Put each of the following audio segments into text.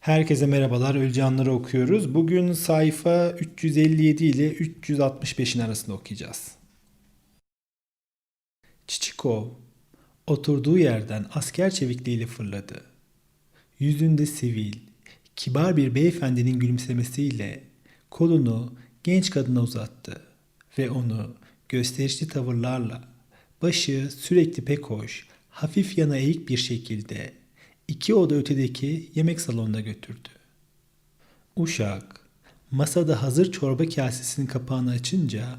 Herkese merhabalar, Ölcanları okuyoruz. Bugün sayfa 357 ile 365'in arasında okuyacağız. Çiçikov oturduğu yerden asker çevikliğiyle fırladı. Yüzünde sivil, kibar bir beyefendinin gülümsemesiyle kolunu genç kadına uzattı ve onu gösterişli tavırlarla başı sürekli pek hoş, hafif yana eğik bir şekilde iki oda ötedeki yemek salonuna götürdü. Uşak masada hazır çorba kasesinin kapağını açınca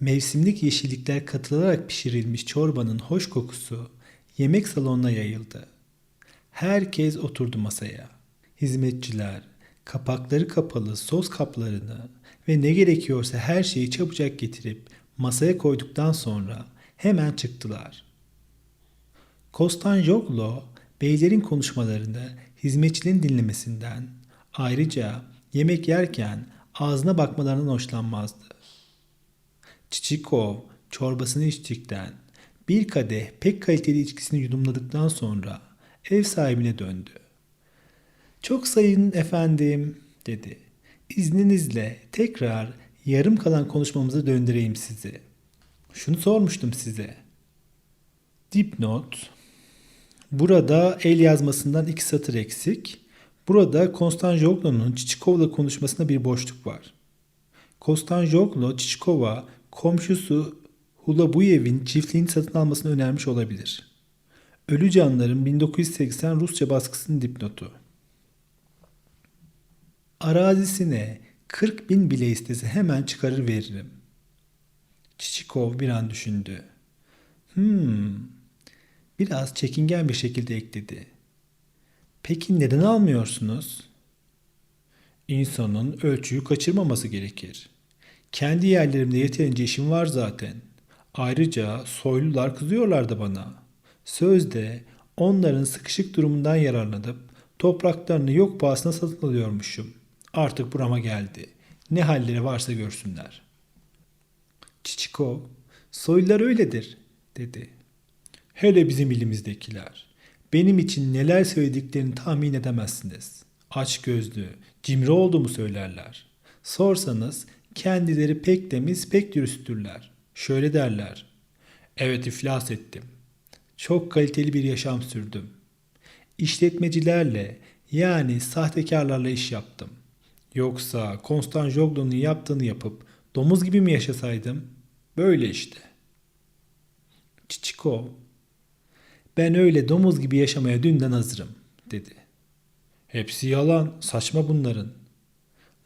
mevsimlik yeşillikler katılarak pişirilmiş çorbanın hoş kokusu yemek salonuna yayıldı. Herkes oturdu masaya. Hizmetçiler kapakları kapalı sos kaplarını ve ne gerekiyorsa her şeyi çabucak getirip masaya koyduktan sonra hemen çıktılar. Kostanjoglo beylerin konuşmalarını hizmetçilerin dinlemesinden ayrıca yemek yerken ağzına bakmalarından hoşlanmazdı. Çiçikov çorbasını içtikten bir kadeh pek kaliteli içkisini yudumladıktan sonra ev sahibine döndü. Çok sayın efendim dedi. İzninizle tekrar yarım kalan konuşmamıza döndüreyim sizi. Şunu sormuştum size. Dipnot. Burada el yazmasından iki satır eksik. Burada Konstanjoglu'nun Çiçikov'la konuşmasında bir boşluk var. Konstanjoglu Çiçikova komşusu Hulabuyev'in çiftliğini satın almasını önermiş olabilir. Ölü Canların 1980 Rusça baskısının dipnotu. Arazisine 40 bin bile istese hemen çıkarır veririm. Çiçikov bir an düşündü. Hmm, biraz çekingen bir şekilde ekledi. Peki neden almıyorsunuz? İnsanın ölçüyü kaçırmaması gerekir. Kendi yerlerimde yeterince işim var zaten. Ayrıca soylular kızıyorlar da bana. Sözde onların sıkışık durumundan yararlanıp topraklarını yok pahasına satın alıyormuşum. Artık burama geldi. Ne halleri varsa görsünler. Çiçikov, soylular öyledir, dedi. Hele bizim ilimizdekiler. Benim için neler söylediklerini tahmin edemezsiniz. Aç gözlü, cimri olduğumu söylerler. Sorsanız kendileri pek temiz, pek dürüsttürler. Şöyle derler. Evet iflas ettim. Çok kaliteli bir yaşam sürdüm. İşletmecilerle yani sahtekarlarla iş yaptım. Yoksa Konstanjoglu'nun yaptığını yapıp domuz gibi mi yaşasaydım? Böyle işte. Çiçikov, ben öyle domuz gibi yaşamaya dünden hazırım, dedi. Hepsi yalan, saçma bunların.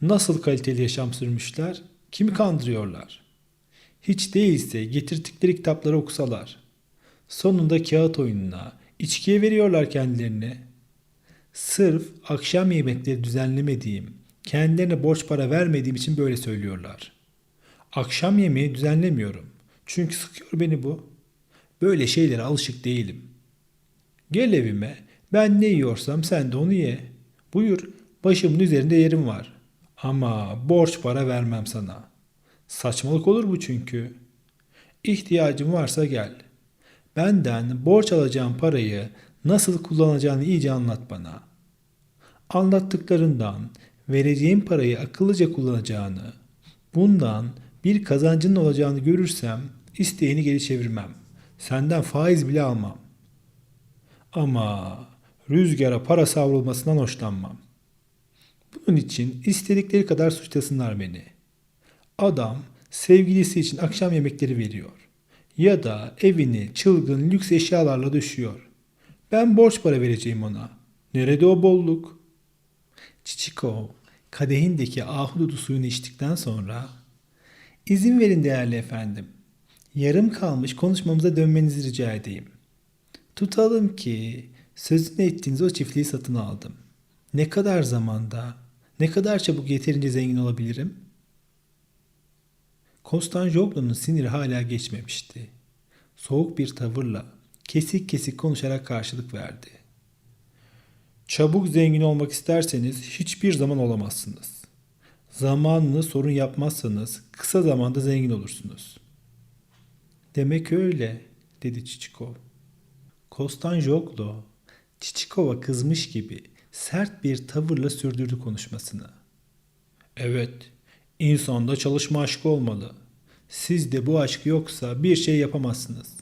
Nasıl kaliteli yaşam sürmüşler, kimi kandırıyorlar? Hiç değilse getirdikleri kitapları okusalar. Sonunda kağıt oyununa, içkiye veriyorlar kendilerini. Sırf akşam yemekleri düzenlemediğim, kendilerine borç para vermediğim için böyle söylüyorlar. Akşam yemeği düzenlemiyorum. Çünkü sıkıyor beni bu. Böyle şeylere alışık değilim. Gel evime, ben ne yiyorsam sen de onu ye. Buyur, başımın üzerinde yerim var. Ama borç para vermem sana. Saçmalık olur bu çünkü. İhtiyacın varsa gel. Benden borç alacağım parayı nasıl kullanacağını iyice anlat bana. Anlattıklarından vereceğim parayı akıllıca kullanacağını, bundan bir kazancının olacağını görürsem isteğini geri çevirmem. Senden faiz bile almam. Ama rüzgara para savrulmasından hoşlanmam. Bunun için istedikleri kadar suçlasınlar beni. Adam sevgilisi için akşam yemekleri veriyor. Ya da evini çılgın lüks eşyalarla döşüyor. Ben borç para vereceğim ona. Nerede o bolluk? Çiçikov kadehindeki ahududu suyunu içtikten sonra izin verin değerli efendim. Yarım kalmış konuşmamıza dönmenizi rica edeyim. Tutalım ki sözünü ettiğiniz o çiftliği satın aldım. Ne kadar zamanda, ne kadar çabuk yeterince zengin olabilirim? Konstanjoglu'nun siniri hala geçmemişti. Soğuk bir tavırla kesik kesik konuşarak karşılık verdi. Çabuk zengin olmak isterseniz hiçbir zaman olamazsınız. Zamanını sorun yapmazsanız kısa zamanda zengin olursunuz. Demek öyle, dedi Çiçikov. Kostanjoglo, Çiçikov'a kızmış gibi sert bir tavırla sürdürdü konuşmasını. Evet, insanda çalışma aşkı olmalı. Sizde bu aşk yoksa bir şey yapamazsınız.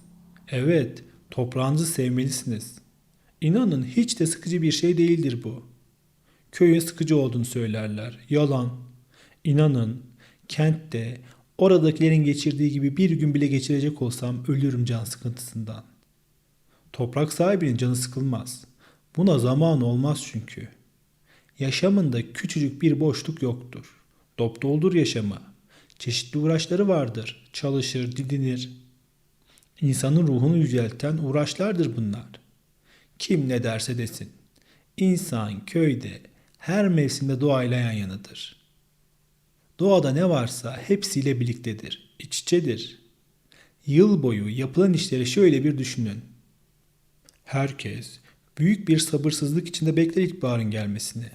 Evet, toprağınızı sevmelisiniz. İnanın hiç de sıkıcı bir şey değildir bu. Köyün sıkıcı olduğunu söylerler. Yalan. İnanın kentte oradakilerin geçirdiği gibi bir gün bile geçirecek olsam ölürüm can sıkıntısından. Toprak sahibinin canı sıkılmaz. Buna zaman olmaz çünkü. Yaşamında küçücük bir boşluk yoktur. Dop doldur yaşamı. Çeşitli uğraşları vardır. Çalışır, didinir. İnsanın ruhunu yücelten uğraşlardır bunlar. Kim ne derse desin. İnsan köyde her mevsimde doğayla yan yanıdır. Doğada ne varsa hepsiyle birliktedir, iç içedir. Yıl boyu yapılan işleri şöyle bir düşünün. Herkes büyük bir sabırsızlık içinde bekler ilkbaharın gelmesini.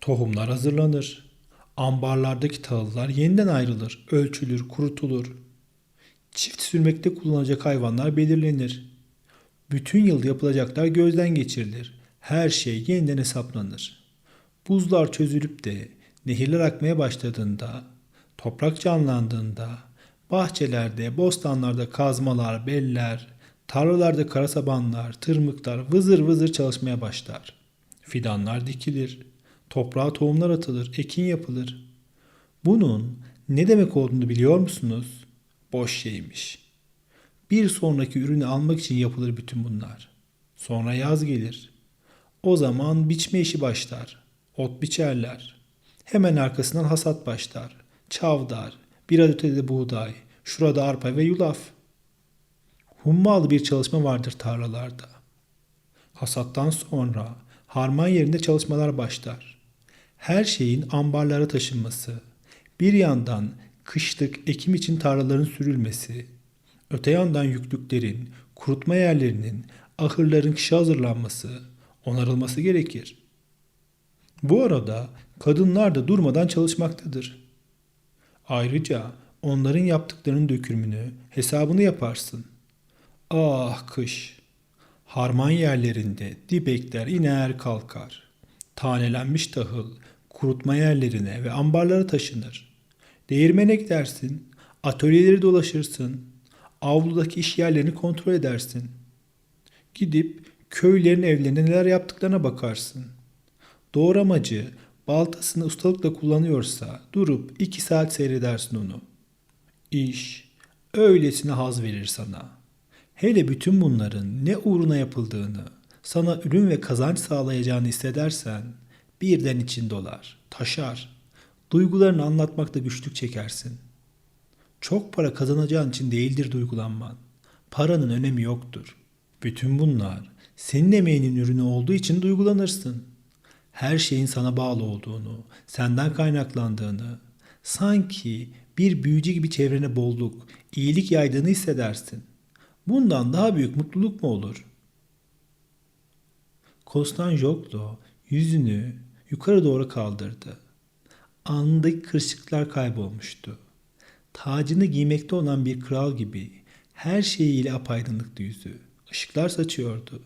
Tohumlar hazırlanır. Ambarlardaki tahıllar yeniden ayrılır, ölçülür, kurutulur. Çift sürmekte kullanılacak hayvanlar belirlenir. Bütün yıl yapılacaklar gözden geçirilir. Her şey yeniden hesaplanır. Buzlar çözülüp de nehirler akmaya başladığında, toprak canlandığında, bahçelerde, bostanlarda kazmalar, beller, tarlalarda karasabanlar, tırmıklar vızır vızır çalışmaya başlar. Fidanlar dikilir, toprağa tohumlar atılır, ekin yapılır. Bunun ne demek olduğunu biliyor musunuz? Boş şeymiş. Bir sonraki ürünü almak için yapılır bütün bunlar. Sonra yaz gelir. O zaman biçme işi başlar. Ot biçerler. Hemen arkasından hasat başlar. Çavdar, biraz ötede buğday, şurada arpa ve yulaf. Hummalı bir çalışma vardır tarlalarda. Hasattan sonra harman yerinde çalışmalar başlar. Her şeyin ambarlara taşınması, bir yandan kışlık ekim için tarlaların sürülmesi, öte yandan yüklüklerin, kurutma yerlerinin, ahırların kışa hazırlanması, onarılması gerekir. Bu arada kadınlar da durmadan çalışmaktadır. Ayrıca onların yaptıklarının dökümünü, hesabını yaparsın. Ah kış! Harman yerlerinde dibekler iner kalkar. Tanelenmiş tahıl kurutma yerlerine ve ambarlara taşınır. Değirmene gidersin, atölyeleri dolaşırsın, avludaki iş yerlerini kontrol edersin. Gidip köylerin evlerinde neler yaptıklarına bakarsın. Doğramacı baltasını ustalıkla kullanıyorsa durup iki saat seyredersin onu. İş öylesine haz verir sana. Hele bütün bunların ne uğruna yapıldığını, sana ürün ve kazanç sağlayacağını hissedersen birden için dolar, taşar. Duygularını anlatmakta güçlük çekersin. Çok para kazanacağın için değildir duygulanman. Paranın önemi yoktur. Bütün bunlar senin emeğinin ürünü olduğu için duygulanırsın. Her şeyin sana bağlı olduğunu, senden kaynaklandığını, sanki bir büyücü gibi çevrene bolluk, iyilik yaydığını hissedersin. Bundan daha büyük mutluluk mu olur? Kostanjoglo yüzünü yukarı doğru kaldırdı. Anındaki kırışıklıklar kaybolmuştu. Tacını giymekte olan bir kral gibi her şeyiyle apaydınlıktı yüzü. Işıklar saçıyordu.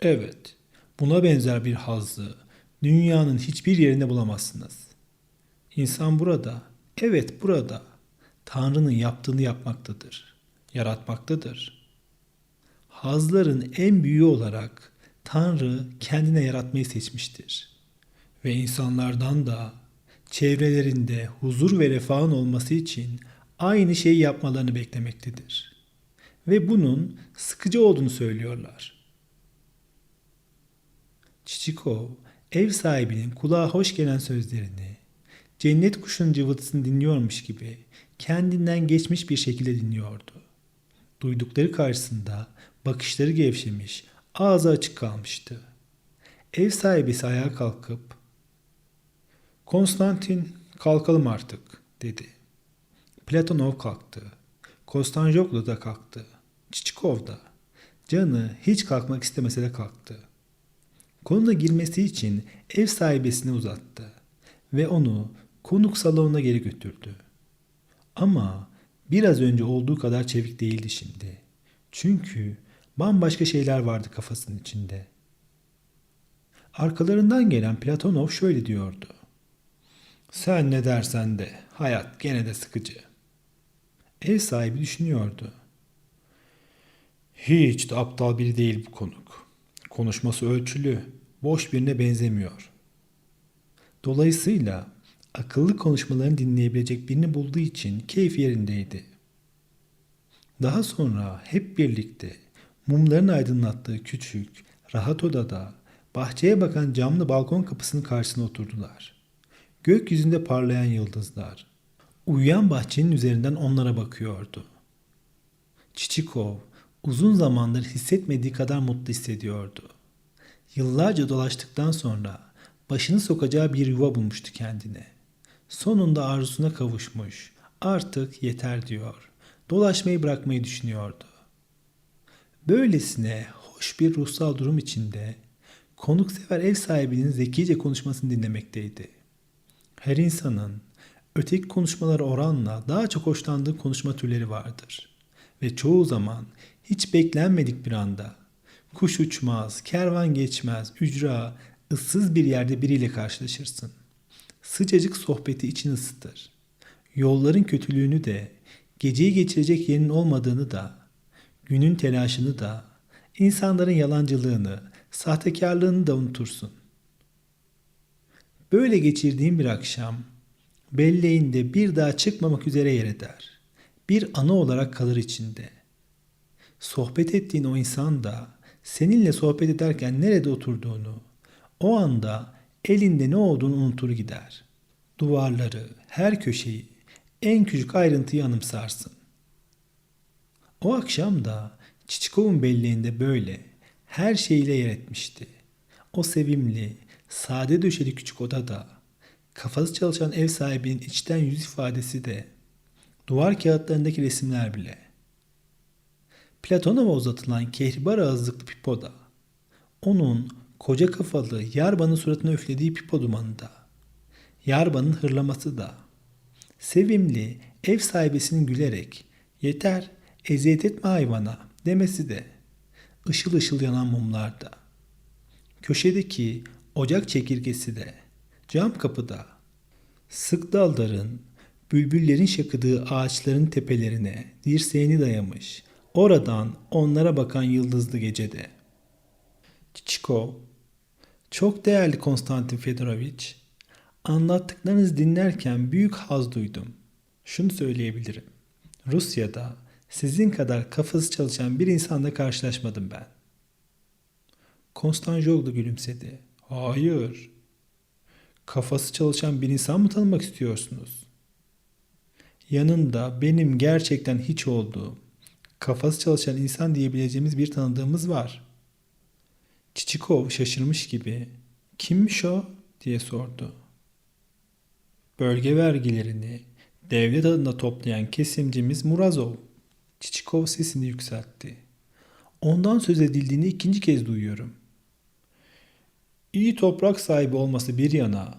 Evet, buna benzer bir hazzı dünyanın hiçbir yerinde bulamazsınız. İnsan burada, evet burada, Tanrı'nın yaptığını yapmaktadır, yaratmaktadır. Hazların en büyüğü olarak Tanrı kendine yaratmayı seçmiştir. Ve insanlardan da çevrelerinde huzur ve refahın olması için aynı şeyi yapmalarını beklemektedir. Ve bunun sıkıcı olduğunu söylüyorlar. Çiçikov ev sahibinin kulağa hoş gelen sözlerini, cennet kuşunun cıvıltısını dinliyormuş gibi kendinden geçmiş bir şekilde dinliyordu. Duydukları karşısında bakışları gevşemiş, ağzı açık kalmıştı. Ev sahibisi ayağa kalkıp Konstantin kalkalım artık dedi. Platonov kalktı. Kostanjoglu da kalktı. Çiçikov da. Canı hiç kalkmak istemese de kalktı. Konuna girmesi için ev sahibesini uzattı ve onu konuk salonuna geri götürdü. Ama biraz önce olduğu kadar çevik değildi şimdi. Çünkü bambaşka şeyler vardı kafasının içinde. Arkalarından gelen Platonov şöyle diyordu. Sen ne dersen de hayat gene de sıkıcı. Ev sahibi düşünüyordu. Hiç de aptal biri değil bu konuk. Konuşması ölçülü, boş birine benzemiyor. Dolayısıyla akıllı konuşmalarını dinleyebilecek birini bulduğu için keyif yerindeydi. Daha sonra hep birlikte mumların aydınlattığı küçük, rahat odada bahçeye bakan camlı balkon kapısının karşısına oturdular. Gökyüzünde parlayan yıldızlar. Uyuyan bahçenin üzerinden onlara bakıyordu. Çiçikov uzun zamandır hissetmediği kadar mutlu hissediyordu. Yıllarca dolaştıktan sonra başını sokacağı bir yuva bulmuştu kendine. Sonunda arzusuna kavuşmuş. Artık yeter diyor. Dolaşmayı bırakmayı düşünüyordu. Böylesine hoş bir ruhsal durum içinde konuksever ev sahibinin zekice konuşmasını dinlemekteydi. Her insanın öteki konuşmalara oranla daha çok hoşlandığı konuşma türleri vardır. Ve çoğu zaman hiç beklenmedik bir anda kuş uçmaz, kervan geçmez, ücra, ıssız bir yerde biriyle karşılaşırsın. Sıcacık sohbeti için ısıtır. Yolların kötülüğünü de, geceyi geçirecek yerin olmadığını da, günün telaşını da, insanların yalancılığını, sahtekarlığını da unutursun. Böyle geçirdiğim bir akşam, belleğinde bir daha çıkmamak üzere yer eder. Bir anı olarak kalır içinde. Sohbet ettiğin o insan da seninle sohbet ederken nerede oturduğunu, o anda elinde ne olduğunu unutur gider. Duvarları, her köşeyi, en küçük ayrıntıyı anımsarsın. O akşam da Çiçikov'un belleğinde böyle her şeyle yer etmişti. O sevimli, sade döşeli küçük odada, kafası çalışan ev sahibinin içten yüz ifadesi de, duvar kağıtlarındaki resimler bile. Platon'a uzatılan kehribar ağızlıklı pipoda, onun koca kafalı Yarba'nın suratına üflediği pipo dumanında, Yarba'nın hırlaması da, sevimli ev sahibesinin gülerek yeter eziyet etme hayvana demesi de, ışıl ışıl yanan mumlarda, köşedeki ocak çekirgesi de, cam kapıda, sık dalların, bülbüllerin şakıdığı ağaçların tepelerine dirseğini dayamış, oradan onlara bakan yıldızlı gecede. Çiçikov, çok değerli Konstantin Fedorovich, anlattıklarınızı dinlerken büyük haz duydum. Şunu söyleyebilirim. Rusya'da sizin kadar kafası çalışan bir insanla karşılaşmadım ben. Konstanjoglu gülümsedi. Hayır. Kafası çalışan bir insan mı tanımak istiyorsunuz? Yanında benim gerçekten hiç olduğum, kafası çalışan insan diyebileceğimiz bir tanıdığımız var. Çiçikov şaşırmış gibi kimmiş o diye sordu. Bölge vergilerini devlet adına toplayan kesimcimiz Murazov. Çiçikov sesini yükseltti. Ondan söz edildiğini ikinci kez duyuyorum. İyi toprak sahibi olması bir yana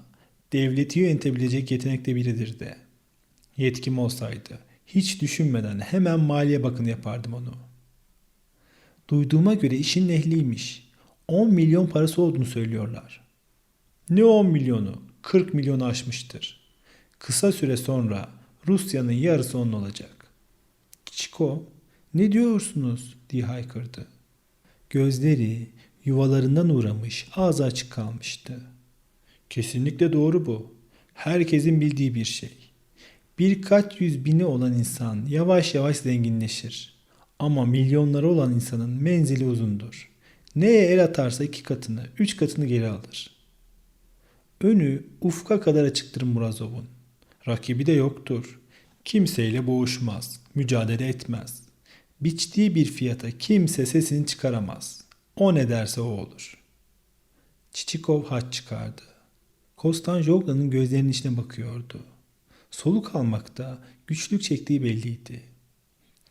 devleti yönetebilecek yetenekte biridir de. Yetkim olsaydı hiç düşünmeden hemen maliye bakın yapardım onu. Duyduğuma göre işin ehliymiş. 10 milyon parası olduğunu söylüyorlar. Ne 10 milyonu? 40 milyonu aşmıştır. Kısa süre sonra Rusya'nın yarısı onun olacak. Çiko, ne diyorsunuz diye haykırdı. Gözleri yuvalarından uğramış, ağzı açık kalmıştı. Kesinlikle doğru bu. Herkesin bildiği bir şey. Birkaç yüz bini olan insan yavaş yavaş zenginleşir. Ama milyonları olan insanın menzili uzundur. Neye el atarsa iki katını, üç katını geri alır. Önü ufka kadar açıktır Murazov'un. Rakibi de yoktur. Kimseyle boğuşmaz, mücadele etmez. Biçtiği bir fiyata kimse sesini çıkaramaz. O ne derse o olur. Çiçikov haç çıkardı. Kostan Jogla'nın gözlerinin içine bakıyordu. Soluk almakta güçlük çektiği belliydi.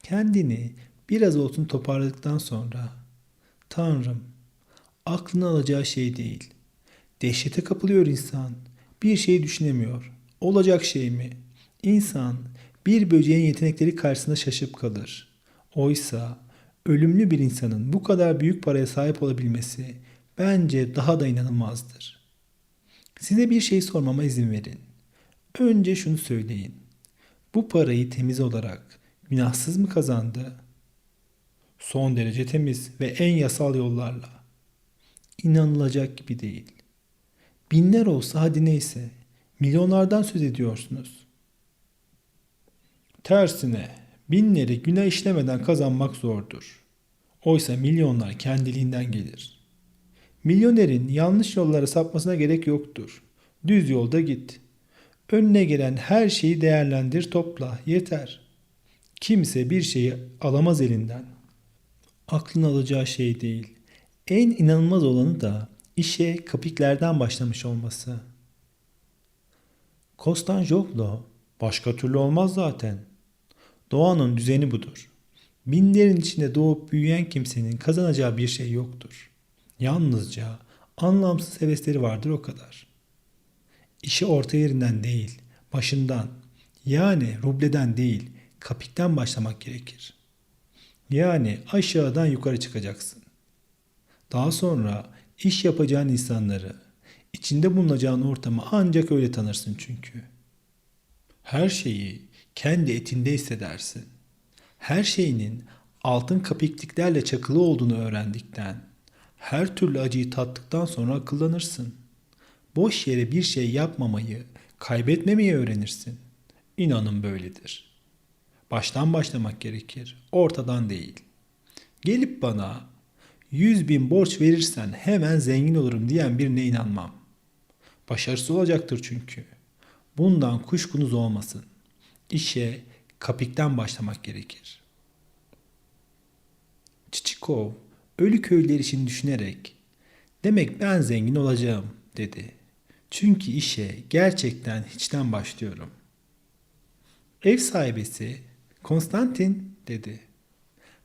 Kendini biraz olsun toparladıktan sonra Tanrım, aklını alacağı şey değil. Dehşete kapılıyor insan. Bir şey düşünemiyor. Olacak şey mi? İnsan bir böceğin yetenekleri karşısında şaşıp kalır. Oysa ölümlü bir insanın bu kadar büyük paraya sahip olabilmesi bence daha da inanılmazdır. Size bir şey sormama izin verin. Önce şunu söyleyin. Bu parayı temiz olarak günahsız mı kazandı? Son derece temiz ve en yasal yollarla. İnanılacak gibi değil. Binler olsa hadi neyse. Milyonlardan söz ediyorsunuz. Tersine binleri günah işlemeden kazanmak zordur. Oysa milyonlar kendiliğinden gelir. Milyonerin yanlış yollara sapmasına gerek yoktur. Düz yolda git. Önüne gelen her şeyi değerlendir, topla, yeter. Kimse bir şeyi alamaz elinden. Aklın alacağı şey değil. En inanılmaz olanı da işe kapiklerden başlamış olması. Kostanjoglo başka türlü olmaz zaten. Doğanın düzeni budur. Binlerin içinde doğup büyüyen kimsenin kazanacağı bir şey yoktur. Yalnızca anlamsız hevesleri vardır o kadar. İşi orta yerinden değil, başından, yani rubleden değil, kapikten başlamak gerekir. Yani aşağıdan yukarı çıkacaksın. Daha sonra iş yapacağın insanları, içinde bulunacağın ortamı ancak öyle tanırsın çünkü. Her şeyi kendi etinde hissedersin. Her şeyinin altın kapikliklerle çakılı olduğunu öğrendikten, her türlü acıyı tattıktan sonra akıllanırsın. Boş yere bir şey yapmamayı, kaybetmemeyi öğrenirsin. İnanın böyledir. Baştan başlamak gerekir, ortadan değil. Gelip bana yüz bin borç verirsen hemen zengin olurum diyen birine inanmam. Başarısız olacaktır çünkü. Bundan kuşkunuz olmasın. İşe kapikten başlamak gerekir. Çiçikov ölü köylüler için düşünerek demek ben zengin olacağım dedi. Çünkü işe gerçekten hiçten başlıyorum. Ev sahibesi Konstantin dedi.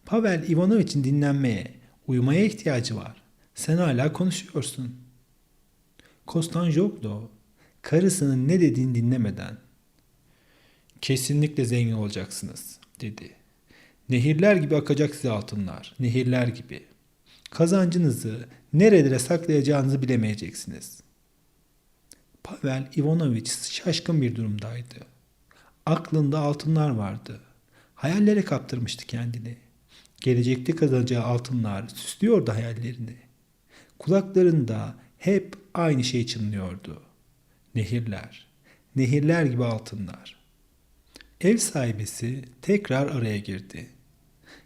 Pavel Ivanoviç'in dinlenmeye, uyumaya ihtiyacı var. Sen hala konuşuyorsun. Kostanjoglo karısının ne dediğini dinlemeden kesinlikle zengin olacaksınız dedi. Nehirler gibi akacak size altınlar, nehirler gibi. Kazancınızı nerelere saklayacağınızı bilemeyeceksiniz. Pavel Ivanoviç şaşkın bir durumdaydı. Aklında altınlar vardı. Hayallere kaptırmıştı kendini. Gelecekte kazanacağı altınlar süslüyordu hayallerini. Kulaklarında hep aynı şey çınlıyordu. Nehirler, nehirler gibi altınlar. Ev sahibesi tekrar araya girdi.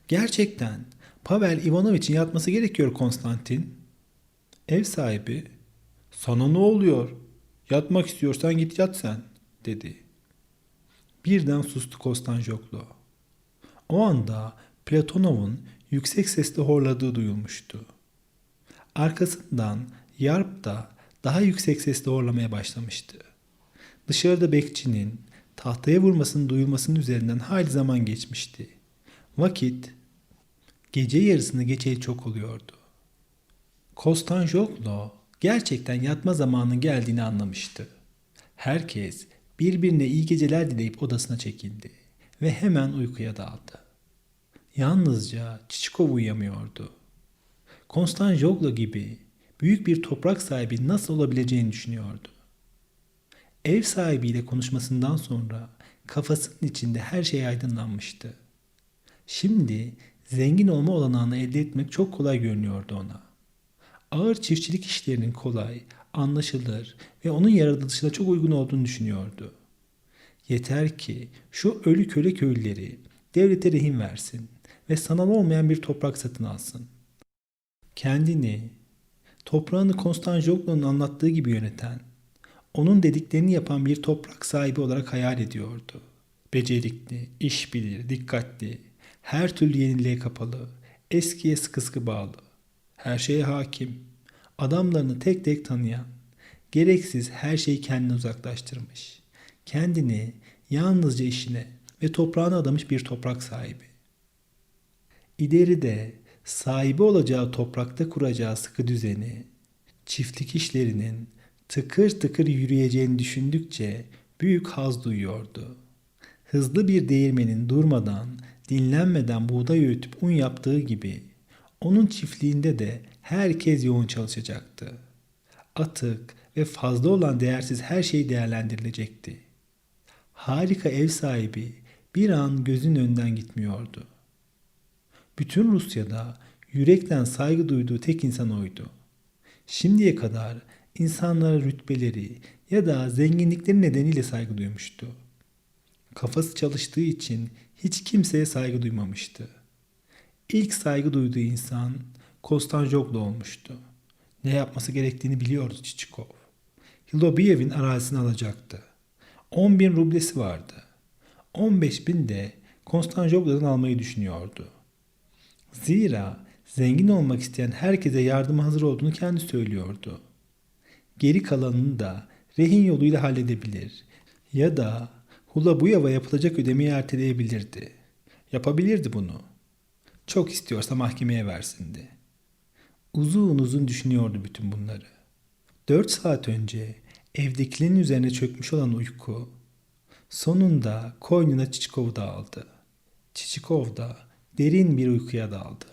Gerçekten Pavel Ivanoviç'in yatması gerekiyor Konstantin. Ev sahibi, sana ne oluyor? Yatmak istiyorsan git yat sen, dedi. Birden sustu Kostanjoklu. O anda Platonov'un yüksek sesle horladığı duyulmuştu. Arkasından Yarp da daha yüksek sesle horlamaya başlamıştı. Dışarıda bekçinin tahtaya vurmasının duyulmasının üzerinden hayli zaman geçmişti. Vakit gece yarısını geçeli çok oluyordu. Kostanjoglo gerçekten yatma zamanının geldiğini anlamıştı. Herkes birbirine iyi geceler dileyip odasına çekildi ve hemen uykuya daldı. Yalnızca Çiçikov uyuyamıyordu. Konstanjoglo gibi büyük bir toprak sahibi nasıl olabileceğini düşünüyordu. Ev sahibiyle konuşmasından sonra kafasının içinde her şey aydınlanmıştı. Şimdi zengin olma olanağını elde etmek çok kolay görünüyordu ona. Ağır çiftçilik işlerinin kolay, anlaşılır ve onun yaratılışına çok uygun olduğunu düşünüyordu. Yeter ki şu ölü köle köylüleri devlete rehin versin ve sanal olmayan bir toprak satın alsın. Kendini, toprağını Konstantinopol'un anlattığı gibi yöneten, onun dediklerini yapan bir toprak sahibi olarak hayal ediyordu. Becerikli, iş bilir, dikkatli, her türlü yeniliğe kapalı, eskiye sıkı sıkı bağlı, her şeye hakim, adamlarını tek tek tanıyan, gereksiz her şeyi kendine uzaklaştırmış, kendini yalnızca işine ve toprağına adamış bir toprak sahibi. İleride sahibi olacağı toprakta kuracağı sıkı düzeni, çiftlik işlerinin tıkır tıkır yürüyeceğini düşündükçe büyük haz duyuyordu. Hızlı bir değirmenin durmadan, dinlenmeden buğday öğütüp un yaptığı gibi onun çiftliğinde de herkes yoğun çalışacaktı. Atık ve fazla olan değersiz her şey değerlendirilecekti. Harika ev sahibi bir an gözün önünden gitmiyordu. Bütün Rusya'da yürekten saygı duyduğu tek insan oydu. Şimdiye kadar insanlara rütbeleri ya da zenginlikleri nedeniyle saygı duymuştu. Kafası çalıştığı için hiç kimseye saygı duymamıştı. İlk saygı duyduğu insan Kostanjoglu olmuştu. Ne yapması gerektiğini biliyordu Çiçikov. Hilobiyev'in arazisini alacaktı. 10 bin rublesi vardı. 15 bin de Konstanjoglu'dan almayı düşünüyordu. Zira zengin olmak isteyen herkese yardıma hazır olduğunu kendi söylüyordu. Geri kalanını da rehin yoluyla halledebilir ya da Hulabuyev'a yapılacak ödemeyi erteleyebilirdi. Yapabilirdi bunu. Çok istiyorsa mahkemeye versindi. Uzun uzun düşünüyordu bütün bunları. Dört saat önce evdekilerin üzerine çökmüş olan uyku sonunda koynuna Çiçikov'u da aldı. Çiçikov da derin bir uykuya daldı.